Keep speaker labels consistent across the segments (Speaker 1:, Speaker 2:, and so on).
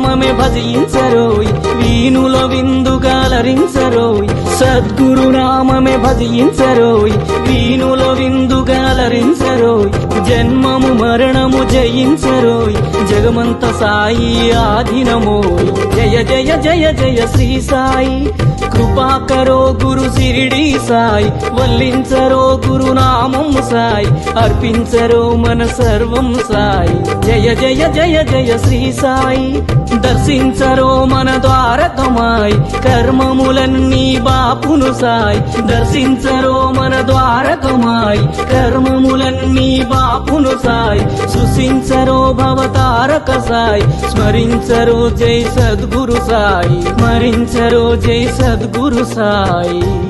Speaker 1: నామమే భజించరోయ్. వీణుల విందుగాలరించరోయ్ సద్గురు నామమే భజించరోయ్. వీణుల విందుగాలరించరోయ్ జన్మము మరణ జయించరోయ్. జగమంత సాయి ఆధీనమోయ్. జయ జయ జయ జయ శ్రీ సాయి. కృపాకరో గురు సిరిడి సాయి. వల్లించరో గురునామం సాయి. అర్పించరో మన సర్వం సాయి. జయ జయ జయ జయ శ్రీ సాయి. దర్శించరో మన ద్వారకమాయ్. కర్మములన్నీ బాపును సాయ్. దర్శించరో మన ద్వారకమాయ్. కర్మములన్నీ బాపును సాయ్. సుశించరో భవతారక సాయ్. స్మరించరో జై సద్గురు సాయి. స్మరించరో జై సద్గురు సాయి.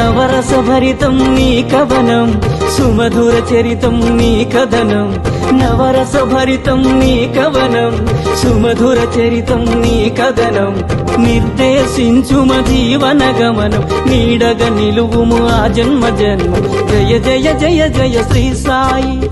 Speaker 1: నవరసభరితం నీ కవనం సుమధుర చరితం నీ కథనం. నవరసభరితం నీ కవనం సుమధుర చరితం నీ కథనం. నిర్దేశించుమ జీవన గమనం నీడగ నిలువుము ఆ జన్మ జన్మ. జయ జయ జయ జయ శ్రీ సాయి.